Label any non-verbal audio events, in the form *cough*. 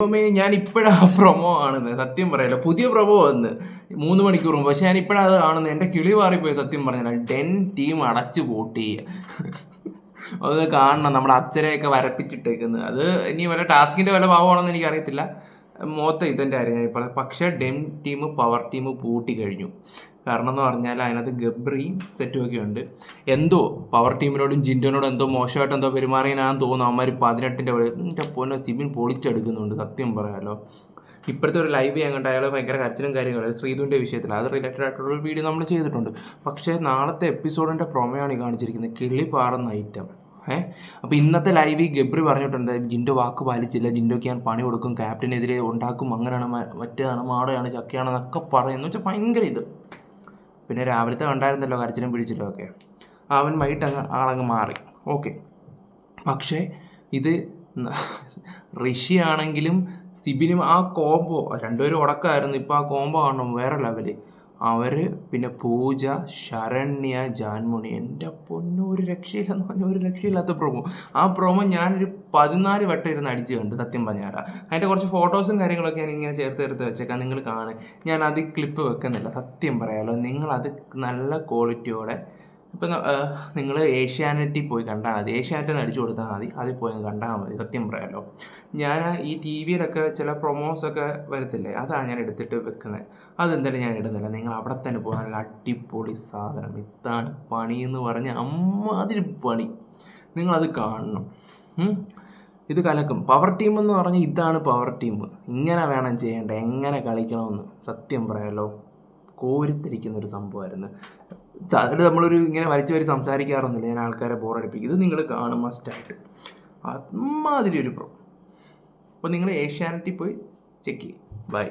ദൈവമേ ഞാൻ ഇപ്പോഴാ പ്രൊമോ ആണെന്ന് സത്യം പറയല്ലോ. പുതിയ പ്രൊമോ വന്ന് മൂന്ന് മണിക്കൂർ മുമ്പ്. പക്ഷെ ഞാൻ ഇപ്പോഴാണ് അത് എന്റെ കിളി മാറിപ്പോയി സത്യം പറഞ്ഞാൽ ഡെൻ ടീം അടച്ചു പൂട്ടി *laughs* അത് കാണണം. നമ്മുടെ അപ്സരയൊക്കെ വരപ്പിച്ചിട്ടേക്കുന്നത് അത് ഇനി വല്ല ടാസ്കിന്റെ വല്ല ഭാവമാണെന്ന് എനിക്കറിയത്തില്ല. മൊത്തം ഇതിന്റെ കാര്യം ഇപ്പോൾ പക്ഷേ ഡെൻ ടീം പവർ ടീം പൂട്ടി കഴിഞ്ഞു. കാരണം എന്ന് പറഞ്ഞാൽ അതിനകത്ത് ഗബ്രിയും സെറ്റും ഒക്കെ ഉണ്ട്. എന്തോ പവർ ടീമിനോടും ജിൻഡോനോടും എന്തോ മോശമായിട്ട് എന്തോ പെരുമാറിയാണെന്ന് തോന്നുന്നു. അവന്മാർ പതിനെട്ടിന്റെ പൊന്നെ സിബിൻ പൊളിച്ചെടുക്കുന്നുണ്ട്. സത്യം പറയാലോ. ഇപ്പോഴത്തെ ഒരു ലൈവ് ഞാൻ കണ്ട അയാൾ ഭയങ്കര കരച്ചിലും കാര്യങ്ങളും ശ്രീധുവിന്റെ വിഷയത്തിൽ. അത് റിലേറ്റഡ് ആയിട്ടുള്ള ഒരു വീഡിയോ നമ്മൾ ചെയ്തിട്ടുണ്ട്. പക്ഷേ നാളത്തെ എപ്പിസോഡിന്റെ പ്രൊമയാണ് കാണിച്ചിരിക്കുന്നത്. കിളി പാറുന്ന ഐറ്റം ഏഹ് അപ്പോൾ ഇന്നത്തെ ലൈവിൽ ഗബ്രി പറഞ്ഞിട്ടുണ്ട് ജിൻഡോ വാക്ക് പാലിച്ചില്ല ജിൻഡോക്ക് ഞാൻ പണി കൊടുക്കും ക്യാപ്റ്റനെതിരെ ഉണ്ടാക്കും അങ്ങനെയാണ് മറ്റേതാണ് മാടയാണ് ചക്കയാണെന്നൊക്കെ പറയുന്നു. വെച്ചാൽ ഭയങ്കര ഇത്. പിന്നെ രാവിലത്തെ കണ്ടായിരുന്നല്ലോ കരച്ചിലും പിടിച്ചിലും ഒക്കെ. അവൻ വൈകിട്ട് അങ്ങ് ആളങ്ങ് മാറി. ഓക്കെ. പക്ഷേ ഇത് ഋഷി ആണെങ്കിലും സിബിനും ആ കോംബോ രണ്ടുപേരും ഉടക്കമായിരുന്നു ഇപ്പോൾ ആ കോംബോ കാണണം വേറെ ലെവൽ അവർ പിന്നെ പൂജ ശരണ്യ ജാൻമുണി എന്റെ പൊന്നു ഒരു രക്ഷയില്ലെന്ന് പറഞ്ഞാൽ ഒരു രക്ഷയില്ലാത്ത പ്രൊമോ ആ പ്രൊമോ ഞാനൊരു പതിനാല് വട്ടം ഇരുന്ന് അടിച്ച് കണ്ടു സത്യം പറഞ്ഞാൽ അതിന്റെ കുറച്ച് ഫോട്ടോസും കാര്യങ്ങളൊക്കെ ഞാൻ ഇങ്ങനെ ചേർത്ത് ചേർത്ത് വെച്ചേക്കാം നിങ്ങൾ കാണുക. ഞാൻ അത് ക്ലിപ്പ് വെക്കുന്നില്ല സത്യം പറയാമല്ലോ നിങ്ങളത് നല്ല ക്വാളിറ്റിയോടെ ഇപ്പം നിങ്ങൾ ഏഷ്യാനെറ്റിൽ പോയി കണ്ടാൽ മതി. ഏഷ്യാനെറ്റ് അടിച്ചു കൊടുത്താൽ മതി. അതിൽ പോയി കണ്ടാൽ മതി. സത്യം പറയാമല്ലോ ഞാൻ ഈ ടി വിയിലൊക്കെ ചില പ്രൊമോസൊക്കെ വരത്തില്ലേ? അതാണ് ഞാൻ എടുത്തിട്ട് വെക്കുന്നത് അതെന്തായാലും ഞാൻ ഇടുന്നില്ല നിങ്ങൾ അവിടെ തന്നെ പോകാൻ നല്ല അടിപൊളി സാധനം. ഇതാണ് പണി എന്ന് പറഞ്ഞ അമ്മാതിരി പണി. നിങ്ങളത് കാണണം. ഇത് കലക്കും. പവർ ടീം എന്ന് പറഞ്ഞാൽ ഇതാണ് പവർ ടീം. ഇങ്ങനെ വേണം ചെയ്യേണ്ടത് എങ്ങനെ കളിക്കണമെന്ന്? സത്യം പറയാമല്ലോ കോരിത്തിരിക്കുന്ന ഒരു സംഭവമായിരുന്നു. അത് നമ്മളൊരു ഇങ്ങനെ വലിച്ചു വരി സംസാരിക്കാറൊന്നുമില്ല. ഞാൻ ആൾക്കാരെ ബോറടിപ്പിക്കും. ഇത് നിങ്ങൾ കാണും മസ്റ്റായിട്ട് അമ്മാതിരി ഒരു പ്രോ അപ്പോൾ നിങ്ങൾ ഏഷ്യാനെറ്റിൽ പോയി ചെക്ക് ചെയ്യും. ബൈ